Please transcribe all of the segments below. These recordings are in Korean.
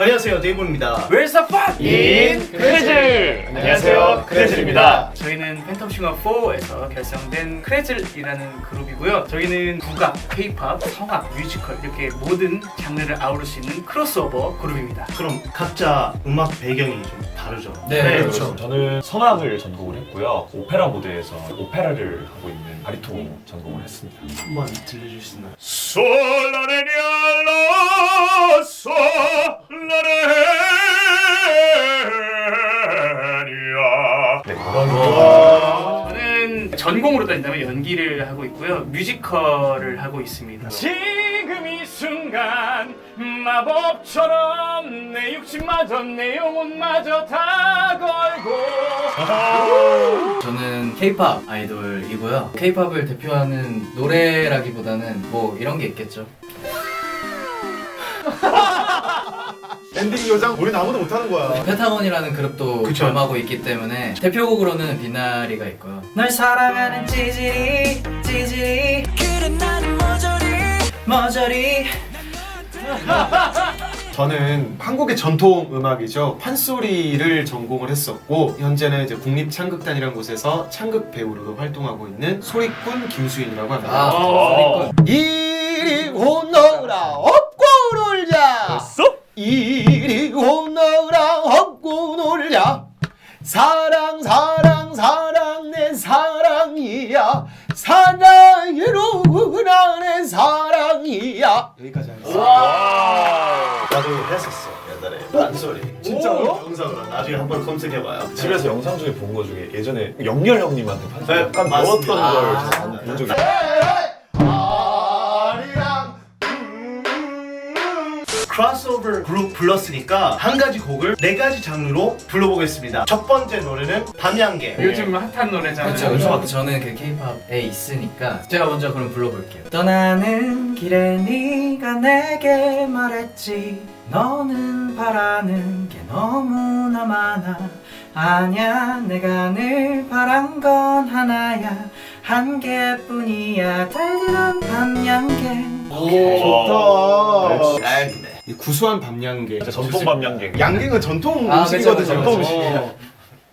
안녕하세요 데이브입니다 Where's the fun? 인 크레즐! 안녕하세요, 크레즐입니다. 저희는 팬텀싱어 4에서 결성된 크레즐이라는 그룹이고요. 저희는 국악, 케이팝, 성악, 뮤지컬 이렇게 모든 장르를 아우를 수 있는 크로스오버 그룹입니다. 그럼 각자 음악 배경이 좀 다르죠? 네, 네, 그렇죠. 저는 성악을 전공을 했고요. 오페라 무대에서 오페라를 하고 있는 바리톤 전공을 했습니다. 한번 들려줄 수 있나요? 솔라레니알로 솔 라레니아 네, 그런 저는 전공으로 따진다면 연기를 하고 있고요. 뮤지컬을 하고 있습니다. 지금 이 순간 마법처럼 내 육신마저 내 영혼마저 다 걸고 저는 K-팝 아이돌이고요. K-팝을 대표하는 노래라기보다는 뭐 이런 게 있겠죠. 엔딩 요정 우리는 아무도 못하는 거야. 페타곤이라는 그룹도 그쵸. 겸하고 있기 때문에 대표곡으로는 비나리가 있고요. 널 사랑하는 찌질이 찌질이 그래 나는 머저리 머저리 저는 한국의 전통 음악이죠 판소리를 전공을 했었고 현재는 이제 국립 창극단이라는 곳에서 창극 배우로도 활동하고 있는 소리꾼 김수인이라고 합니다. 아 어. 소리꾼. 이리 오너라 업고 놀자. 이 사랑 사랑 사랑 내 사랑이야. 사랑해로구나 내 사랑이야. 여기까지 하겠습니다. 나도 했었어. 옛날에. 딴소리. 진짜로? 영상으로. 나중에 한번 검색해봐요. 집에서 영상 중에 본 거 중에 예전에 영렬 형님한테 판소 네, 약간 맞습니다. 배웠던 걸 아, 제가 본 적이 아리랑 크로스오버 그룹 불렀으니까 한 가지 곡을 네 가지 장르로 불러보겠습니다 첫 번째 노래는 밤양개 요즘 핫한 노래잖아요. 그렇죠, 그렇죠. 저는 그 K-팝에 있으니까 제가 먼저 그럼 불러볼게요. 떠나는 길에 네가 내게 말했지. 너는 바라는 게 너무나 많아. 아냐, 내가 늘 바란 건 하나야. 한 개뿐이야. 달달한 밤양개. 좋다. 알겠네 이 구수한. 진짜 전통 밤양갱 양갱은 전통 아, 음식이거든요. 그쵸, 전통 그쵸. 음식이에요.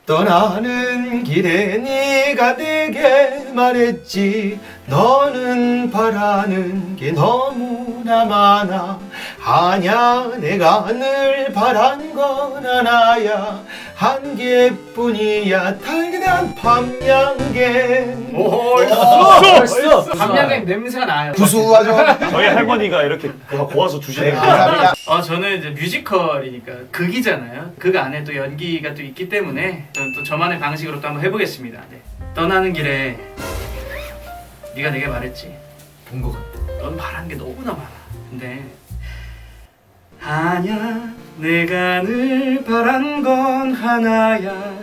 떠나는 길에 네가 내게 말했지 너는 바라는 게 너무나 많아 아냐 내가 늘 바란 건 하나야 한 개뿐이야 달달한 밤양갱 오, 벌써. 밤양갱 냄새가 나요. 구수하죠? 저희 할머니가 이렇게 고아서 네, 주시는 감사합니다 어, 저는 이제 뮤지컬이니까 극이잖아요. 극 안에 또 연기가 또 있기 때문에 저는 또 저만의 방식으로 또 한번 해보겠습니다. 네. 떠나는 길에 네가 내게 말했지. 본 것 같아. 넌 바란 게 너무나 많아. 근데 아냐, 내가 늘 바란 건 하나야.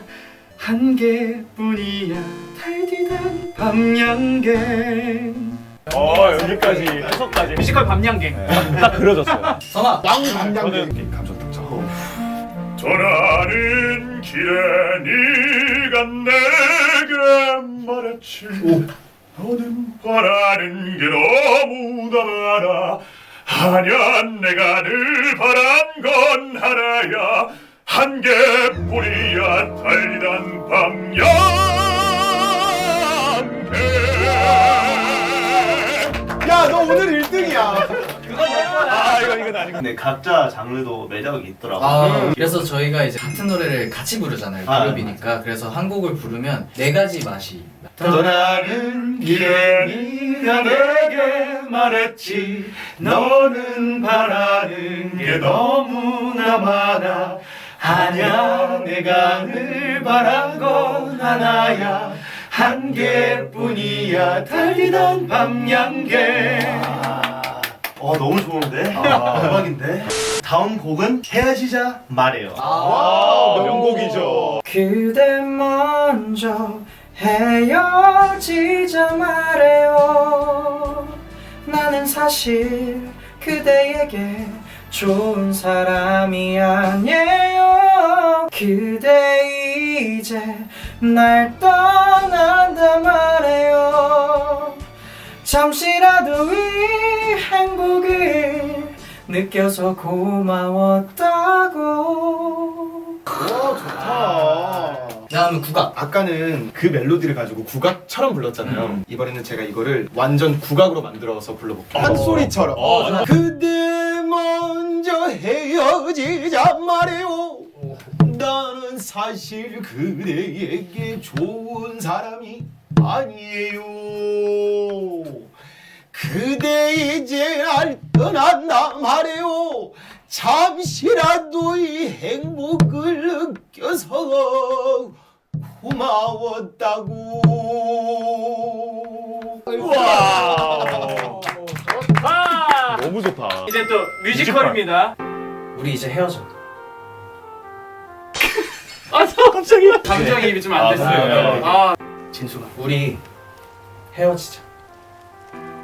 한 개뿐이야. 달디단 밤양갱. 어 여기까지 해석까지 뮤지컬 밤양갱. 딱 그려졌어요 성악. 왕 밤양갱 저는 감정 특정 전하는 길에 네가 내게 말했지 너는 바라는 게 너무나 많아 하냐 내가 늘 바란 건 하나야. 한 개뿐이야 달리던 밤양 이거 이건 아니고. 근데 각자 장르도 매력이 있더라고 아, 그래서 저희가 이제 같은 노래를 같이 부르잖아요. 아, 그룹이니까. 그래서 한 곡을 부르면 네 가지 맛이. 떠나는 길에 네가 내게 말했지. 너는 바라는 게 너무나 많아. 아냐 내가 늘 바란 건 하나야. 한 개뿐이야. 달리던 밤양개 어 너무 좋은데? 대박인데? 다음 곡은 헤어지자 말해요 아 명곡이죠 그대 먼저 헤어지자 말해요. 나는 사실 그대에게 좋은 사람이 아니에요. 그대 이제 날 떠난다 말해요. 잠시라도 이 행복을 느껴서 고마웠다고 오 좋다. 다음은 국악 아까는 그 멜로디를 가지고 국악처럼 불렀잖아요. 음. 이번에는 제가 이거를 완전 국악으로 만들어서 불러볼게요. 한 소리처럼. 어, 어, 어, 어. 그대 먼저 헤어지자 말해요. 나는 사실 그대에게 좋은 사람이 아니에요. 그대 이제 날 떠난다 말해요. 잠시라도 이 행복을 느껴서 고마웠다고. 와. 너무 좋다. 이제 또 뮤지컬입니다. 우리 이제 헤어져. 아, 저 갑자기 감정이입이 좀안 아, 됐어요. 네. 아, 진수가 우리 헤어지자.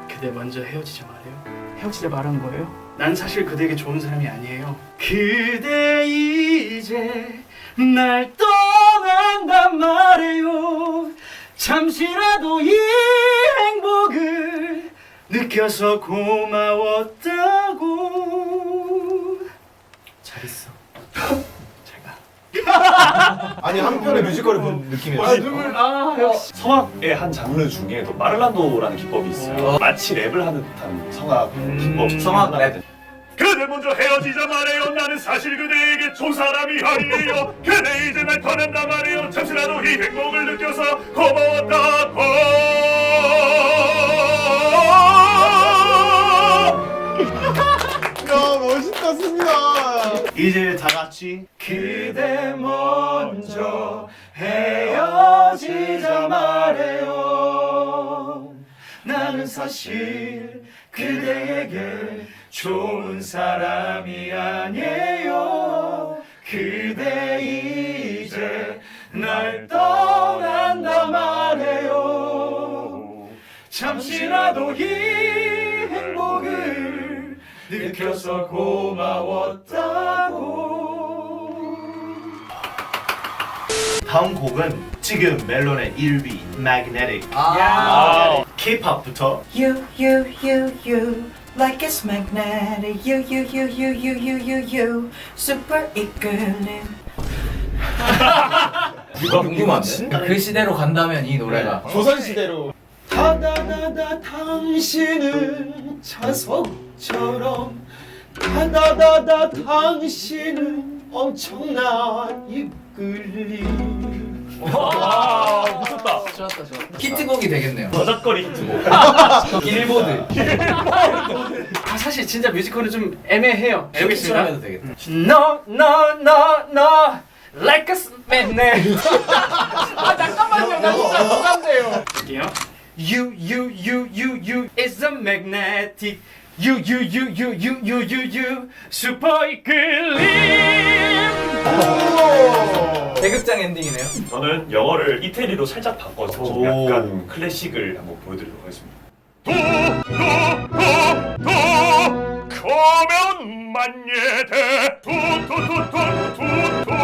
그대 먼저 헤어지자 말해요. 헤어지자 말한 거예요? 난 사실 그대에게 좋은 사람이 아니에요. 그대 이제 날 떠난단 말해요. 잠시라도 이 행복을 느껴서 고마웠다고. 잘 있어. 제가 아니 한편의 뮤지컬을 본 느낌이었어요. 눈물 아 역시 성악의 한 장르 중에 또 마를란도라는 기법이 있어요. 마치 랩을 하는 듯한 성악 기법. 성악 랩. 그대 먼저 헤어지자 말해요 나는 사실 그대에게 좋은 사람이 아니에요 그대 이제 날 떠난다 말해요 잠시라도 이 행복을 느껴서 고마웠다 야 멋있었습니다. 이제 다 같이 그대 먼저 헤어지자 말해요. 나는 사실 그대에게 좋은 사람이 아니에요. 그대 이제 날 떠난다 말해요. 잠시라도 이 느껴서 고마웠다고 다음 곡은 지금 멜론의 1위 Magnetic 야. K-pop부터 You, you, you, you, like it's magnetic. You, you, you, you, you, you, you, you, super 이끌림. 이거 궁금한데? 그 시대로 간다면 이 노래가 조선시대로 다다다다 당신은 자 석처럼 다다다다 당신은 엄청난 이끌림 와 미쳤다. 좋았다 좋았다. 히트곡이 되겠네요. 저작거리 히트곡. 길보드. 아 사실 진짜 뮤지컬은 좀 애매해요. 알겠습니다. 해도 되겠다. No, no, no, no, like a magnet. 아 잠깐만요, 나 진짜 부담돼요. 할게요. You, you, you, you, you is a magnetic. You, you, you, you, you, you, you, you, 슈퍼 이끌림. 대극장 엔딩이네요. 저는 영어를 이태리로 살짝 바꿔서 좀 오. 약간 클래식을 한번 보여드리도록 하겠습니다. come magnete tutututututu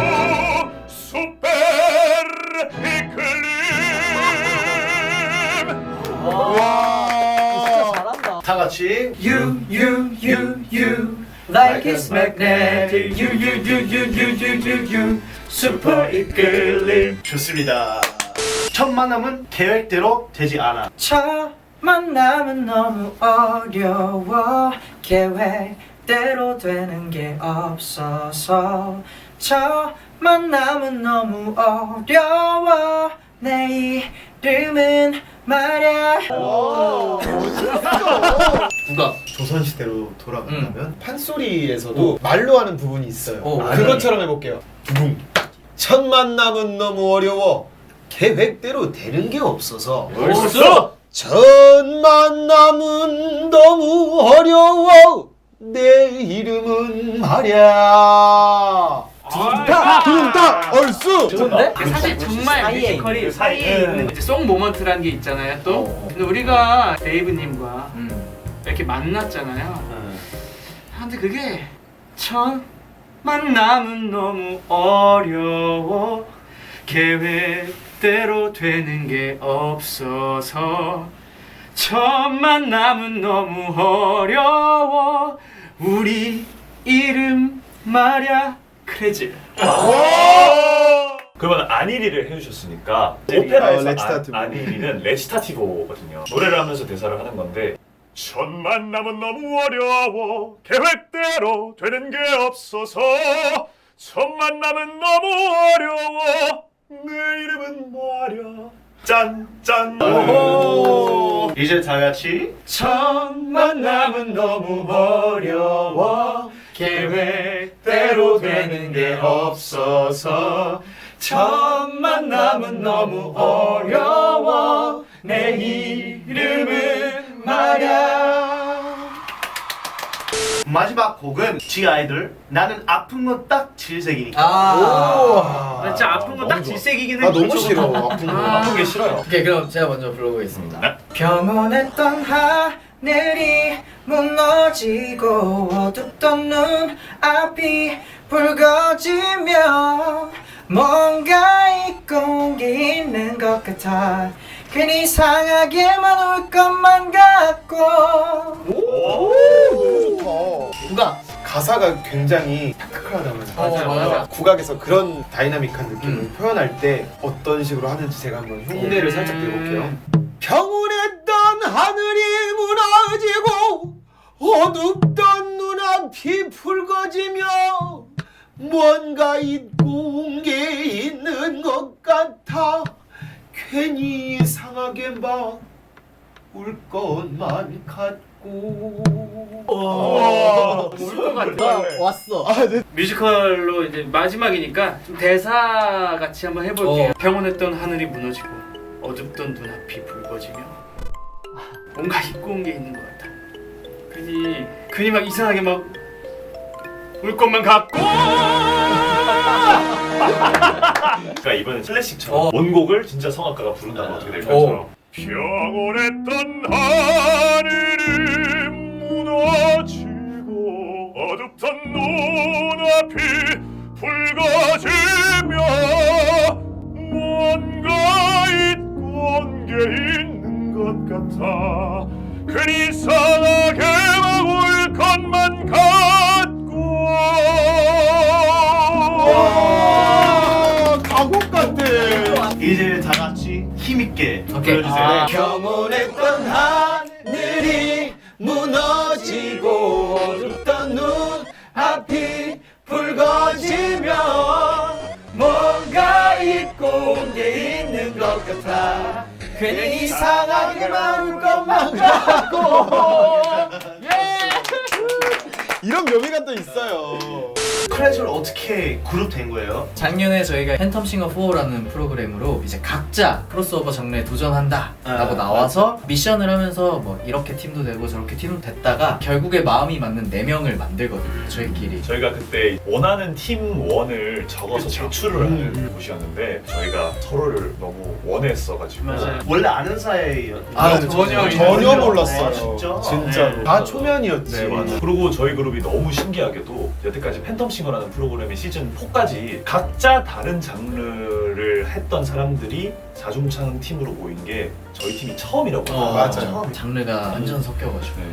super eclim 다 같이 You, you, you, you, like it's magnetic. You, you, you, you, you, you, you, you, 슈퍼 이끌림. 좋습니다. 첫 만남은 계획대로 되지 않아. 첫 만남은 너무 어려워. 계획대로 되는 게 없어서. 첫 만남은 너무 어려워. 내 이름은 말야. 국악. 조선시대로 돌아간다면 판소리에서도 말로 하는 부분이 있어요. 오, 아, 그것처럼 해볼게요. 둥. 첫 만남은 너무 어려워. 계획대로 되는 게 없어서. 벌써? 첫 만남은 너무 어려워. 내 이름은 말야 둥타 둥타 얼쑤 좋은데? 아, 사실 정말 사이에 뮤지컬이 있는 사이에 있는 이제 송 모먼트라는 게 있잖아요. 또 어. 근데 우리가 데이브님과 음. 이렇게 만났잖아요. 아, 근데 그게 첫 만남은 너무 어려워 계획대로 되는 게 없어서 첫 만남은 너무 어려워 우리 이름 말야 크레즈 그 그러면 아니리를 해주셨으니까 어, 오페라에서. 아, 아니리는 레치타티보거든요. 노래를 하면서 대사를 하는 건데 첫 만남은 너무 어려워. 계획대로 되는 게 없어서 첫 만남은 너무 어려워. 내 이름은 말야 짠짠. 이제 다 같이 첫 만남은 너무 어려워 계획대로 되는 게 없어서 첫 만남은 너무 어려워 내 이름은 말야 마지막 곡은 지 아이들 나는 아픈 건 딱 질색이니까 아. 나 진짜 아픈 건딱 질색이긴 해 나 너무 싫어 아픈 거. 아픈 게 싫어요. 오케이 그럼 제가 먼저 불러보겠습니다. 평온했던 하늘이 무너지고 어둡던 눈 앞이 붉어지며 뭔가 잊고 게 있는 것 같아 괜히 이상하게만 울 것만 같고 너무 좋다. 누가? 가사가 굉장히 타크하다면서 맞아, 맞아. 국악에서 그런 다이나믹한 느낌을 음. 표현할 때 어떤 식으로 하는지 제가 한번 흉내를 살짝 내볼게요. 음. 평온했던 하늘이 무너지고 어둡던 눈앞이 붉어지며 뭔가 잊고 온 게 있는 것 같아 괜히 이상하게 막 울 것만 같고 울것 같아 아, 왔어. 뮤지컬로 이제 마지막이니까 좀 대사 같이 한번 해볼게요. 어. 평온했던 하늘이 무너지고 어둡던 눈앞이 붉어지며 뭔가 잊고 온 게 있는 것 같아. 괜히 괜히 막 이상하게 막 울 것만 같고. 그러니까 이번엔 클래식처럼 원곡을 진짜 성악가가 부른다면 어떻게 될까요? 평온했던 하늘이 무너지고 어둡던 눈앞이 붉어지며 뭔가 온게 있는 것 같아 괜히 이상하게 힘있게 오케이. 불러주세요. 아. 평온했던 하늘이 무너지고 어둡던 눈 앞이 붉어지며 뭔가 온게 있는 것 같아. 괜히 이상하게만 울 것만 같고. 이런 묘미가 또 있어요 크래쉬를 어떻게 그룹 된 거예요? 작년에 저희가 팬텀 싱어 4라는 프로그램으로 이제 각자 크로스오버 장르에 도전한다 라고 아, 나와서 미션을 하면서 뭐 이렇게 팀도 되고 저렇게 팀도 됐다가 결국에 마음이 맞는 4명을 만들거든요 저희끼리 저희가 그때 원하는 팀 원을 적어서 제출을 하는 곳이었는데 저희가 서로를 너무 원했어가지고 맞아요. 원래 아는 사이였는데 아, 전혀 전혀 몰랐어요 아, 진짜? 진짜로 네. 다 초면이었지 네 맞아. 그리고 저희 그룹이 너무 신기하게도 여태까지 팬텀싱 어라는 프로그램의 시즌 4까지 각자 다른 장르를 했던 사람들이 자중창 팀으로 모인 게 저희 팀이 처음이라고 어, 합니다. 맞아요. 장르가 완전 섞여가지고 네.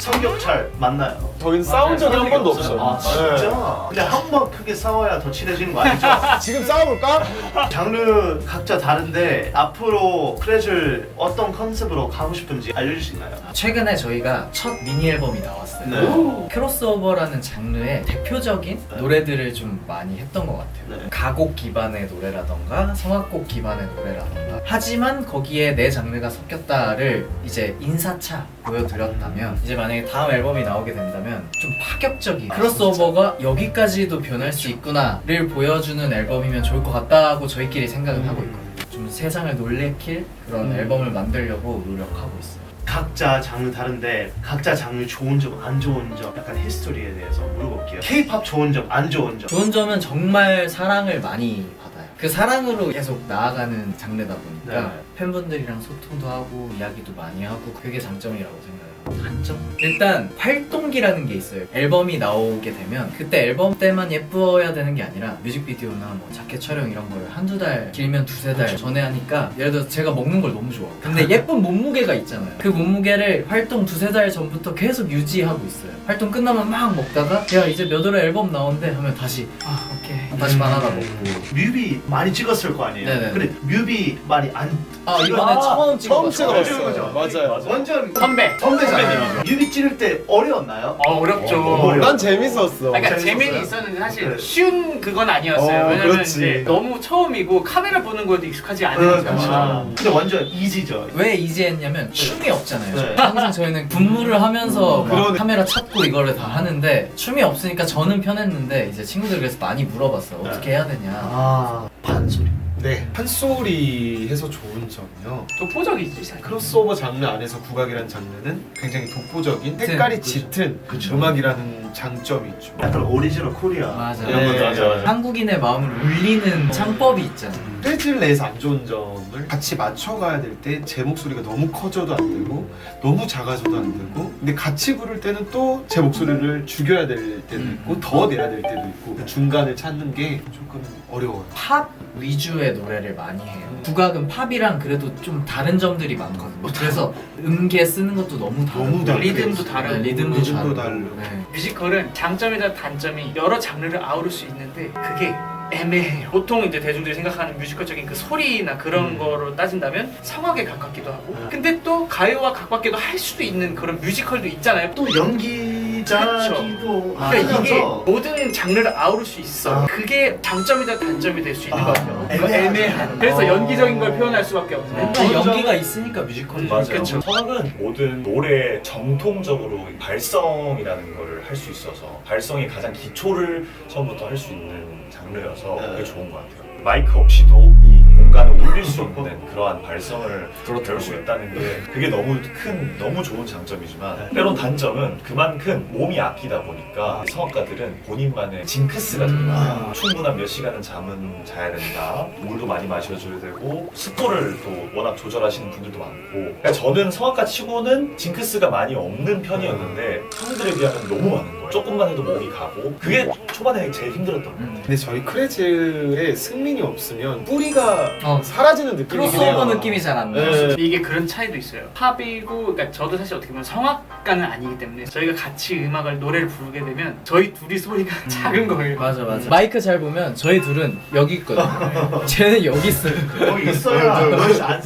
성격잘 맞나요? 저희는 싸운 적이 한 번도 없어요 아 네. 진짜? 근데 한 번 크게 싸워야 더 친해지는 거 아니죠? 지금 싸워볼까? 장르 각자 다른데 앞으로 크래쉬를 어떤 컨셉으로 가고 싶은지 알려줄 수 있나요? 최근에 저희가 첫 미니 앨범이 나왔어요 네. 크로스오버라는 장르의 대표적인 네. 노래들을 좀 많이 했던 것 같아요 네. 가곡 기반의 노래라던가 성악곡 기반의 노래라던가 하지만 거기에 내 장르가 섞였다를 이제 인사차 보여드렸다면 이제 만약에 다음 앨범이 나오게 된다면 좀 파격적인 크로스오버가 여기까지도 변할 수 있구나를 보여주는 앨범이면 좋을 것 같다고 저희끼리 생각은 하고 있거든요. 좀 세상을 놀래킬 그런 앨범을 만들려고 노력하고 있어요. 각자 장르 다른데 각자 장르 좋은 점, 안 좋은 점 약간 히스토리에 대해서 물어볼게요. K-팝 좋은 점, 안 좋은 점? 좋은 점은 정말 사랑을 많이 받아요. 그 사랑으로 계속 나아가는 장르다 보니까 네. 팬분들이랑 소통도 하고 이야기도 많이 하고 그게 장점이라고 생각해요. 단점? 일단 활동기라는 게 있어요. 앨범이 나오게 되면 그때 앨범 때만 예뻐야 되는 게 아니라 뮤직비디오나 뭐 자켓 촬영 이런 거를 한두 달 길면 두세 달 전에 하니까 예를 들어서 제가 먹는 걸 너무 좋아. 근데 예쁜 몸무게가 있잖아요. 그 몸무게를 활동 두세 달 전부터 계속 유지하고 있어요. 활동 끝나면 막 먹다가 야 이제 몇 월에 앨범 나온대 하면 다시 아 오케이 다시 바나나 먹고 뮤비 많이 찍었을 거 아니에요. 네네. 근데 뮤비 많이 안아 이번에 처음 처음 찍어봤어요. 찍어봤어요. 맞아요. 완전 선배. 선배잖아요. 뮤비 찍을 때 어려웠나요? 어 어렵죠. 어, 어려워. 난 재밌었어. 그러니까? 재미는 있었는데 사실 네. 쉬운 그건 아니었어요. 어, 왜냐면 그렇지. 이제 너무 처음이고 카메라 보는 것도 익숙하지 네, 않으니까. 그렇죠. 근데 완전 이지죠. 왜 이제 했냐면 춤이 없잖아요. 네. 항상 저희는 군무를 하면서 막 그러네. 카메라 찾고 이거를 다 하는데 춤이 없으니까 저는 편했는데 이제 친구들 그래서 많이 물어봤어요. 어떻게 해야 되냐. 아 판소리. 네. 판소리 해서 좋은 점이요. 독보적이지 사실. 크로스오버 장르 안에서 국악이라는 장르는 굉장히 독보적인 색깔이 그죠. 짙은 그쵸. 음악이라는 장점이 있죠. 약간 오리지널 코리아. 맞아. 이런 것도 맞아, 맞아. 한국인의 마음을 울리는 창법이 있잖아 요. 프레즈를 내서 안 좋은 점을 같이 맞춰가야 될 때 제 목소리가 너무 커져도 안 되고 너무 작아져도 안 되고 근데 같이 부를 때는 또 제 목소리를 죽여야 될 때도 음. 있고 더 내야 될 때도 있고 그 중간을 찾는 게 조금 어려워요. 팝 위주의 노래를 많이 해요. 국악은 팝이랑 그래도 좀 다른 점들이 많거든요. 그래서 음계 쓰는 것도 너무 다르고 너무 다르게 리듬도 했어요. 다르고. 네, 리듬도, 리듬도 다르고. 다르고. 네. 뮤지컬은 장점이나 단점이 여러 장르를 아우를 수 있는데 그게 애매해요. 보통 이제 대중들이 생각하는 뮤지컬적인 그 소리나 그런 음. 거로 따진다면 성악에 가깝기도 하고 음. 근데 또 가요와 가깝기도 할 수도 있는 그런 뮤지컬도 있잖아요. 또 연기자기도 그러니까 이게 하면서 모든 장르를 아우를 수 있어. 아. 그게 장점이다 단점이 될 수 있는 아, 것 같아요. 애매한. 그래서 어. 연기적인 걸 표현할 수밖에 없네. 일단 연기가 있으니까 뮤지컬이 맞아요. 그쵸. 성악은 모든 노래 정통적으로 발성이라는 거를 할수 있어서 발성의 가장 기초를 처음부터 할 수 있는 장르여서 네. 그게 좋은 것 같아요. 마이크 없이도 이 공간을 울릴 수 있는 그러한 발성을 배울 수 있다는 게 그게 너무 큰 너무 좋은 장점이지만 때론 단점은 그만큼 몸이 아끼다 보니까 성악가들은 본인만의 징크스가 되게 많아요. 충분한 몇 시간은 잠은 자야 된다. 물도 많이 마셔줘야 되고 습도를 또 워낙 조절하시는 분들도 많고 그러니까 저는 성악가 치고는 징크스가 많이 없는 편이었는데 형들에 비하면 너무 많은. 조금만 해도 몸이 가고 그게 초반에 제일 힘들었던 것 같아요. 근데 저희 크레즈에 승민이 없으면 뿌리가 어, 사라지는 느낌이긴 크로스오버. 느낌이 잘안 나요. 네. 이게 그런 차이도 있어요. 팝이고, 그러니까 저도 사실 어떻게 보면 성악가는 아니기 때문에 저희가 같이 음악을 노래를 부르게 되면 저희 둘이 소리가 작은 거예요. 맞아 맞아. 마이크 잘 보면 저희 둘은 여기 있거든요. 쟤는 여기 있어요. 거기 있어야 안.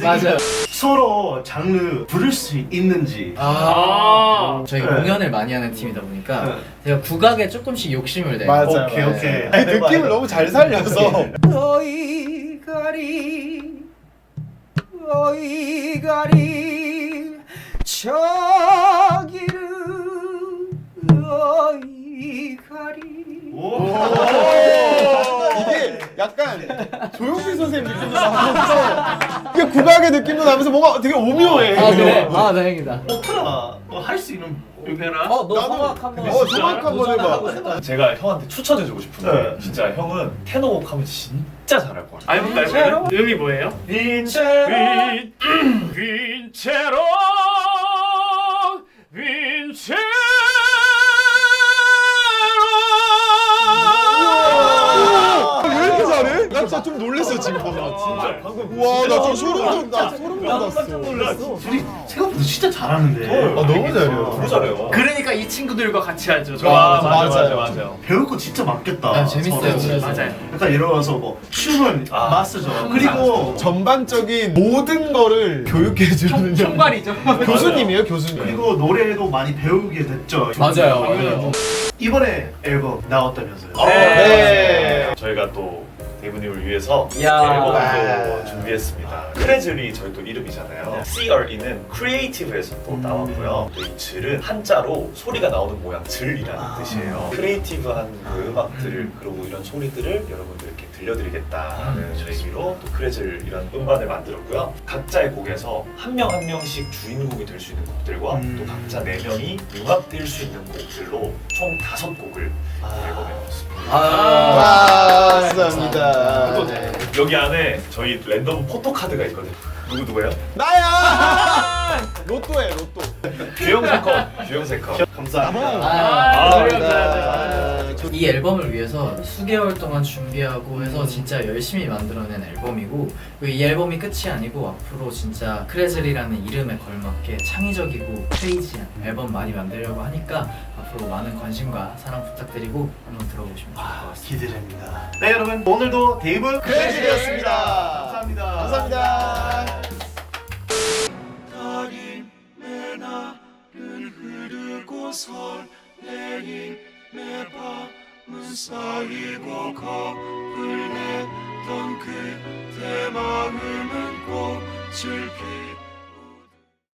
맞아요. 서로 장르 부를 수 있는지. 아, 저희 네. 공연을 많이 하는 팀이다 보니까 네. 제가 국악에 조금씩 욕심을 내요. 맞아요. 오케이 맞아요. 오케이. 그 느낌을 너무 잘 살려서 어이가리 어이가리 저기를 어이가리 이게 약간 조용필 선생님 느낌도 나면서 이게 국악의 느낌도 나면서 뭔가 되게 오묘해. 아 그래? 아 다행이다. 오페라 할 수 있는 오페라. 어, 너 나도- 성악 한번. 어, 성악 한번 해봐. 제가 형한테 추천해주고 싶은데 네. 진짜 형은 테너 곡 하면 진짜 잘할 것 같아요. 아, 해볼까요? 음이 뭐예요? 빈체로 빈, 빈체로 나 진짜 좀 놀랐어 지금 방금. 진짜 방금 우와 나 지금 소름 돋- 나 소름 돋았어. 둘이 생각보다 진짜 잘하는데. 아 너무 잘해요. 너무 잘해요. 그러니까 이 친구들과 같이 하죠. 아, 맞아, 맞아, 맞아. 맞아. 배울 거 진짜 많겠다. 아, 재밌어요, 서로. 그래서. 맞아요. 약간 들어서 뭐 춤은 아. 마스죠. 그리고 전반적인 모든 거를 교육해 주는 총괄이죠. 교수님이에요 교수님. 그리고 노래도 많이 배우게 됐죠. 맞아요. 맞아요. 이번에 앨범 나왔다면서요. 어, 네. 저희가 또 대부님을 위해서 야. 앨범도 와. 준비했습니다. 크레즐이 저희 또 이름이잖아요. CRE는 크리에이티브에서 또 나왔고요. 또 이 질은 한자로 소리가 나오는 모양 질이라는 아. 뜻이에요. 크리에이티브한 그 음악들을 그리고 이런 소리들을 여러분들께 들려드리겠다는 의미로 또 크레즐이라는 음반을 만들었고요. 각자의 곡에서 한 명 한 명씩 주인공이 될 수 있는 곡들과 음. 또 각자 네 명이 융합될 수 있는 곡들로 총 다섯 곡을 앨범에 넣었습니다. 아, 감사합니다. 또 네. 여기 안에 저희 랜덤 포토카드가 있거든요. 누구 누구예요? 나야! 로또에 로또. 규영 세컨. 규영 세컨. 감사합니다. 아, 감사합니다. 이 앨범을 위해서 수개월 동안 준비하고 해서 진짜 열심히 만들어낸 앨범이고 그리고 이 앨범이 끝이 아니고 앞으로 진짜 크레즐이라는 이름에 걸맞게 창의적이고 크레이지한 앨범 많이 만들려고 하니까 앞으로 많은 관심과 사랑 부탁드리고 한번 들어보시면 좋을 것 같습니다. 기대됩니다. 네 여러분 오늘도 데이브 크레이지였습니다. 감사합니다. 감사합니다. 설레임 내 밤은 쌓이고 겁을 냈던 그대 마음은 꽃을 피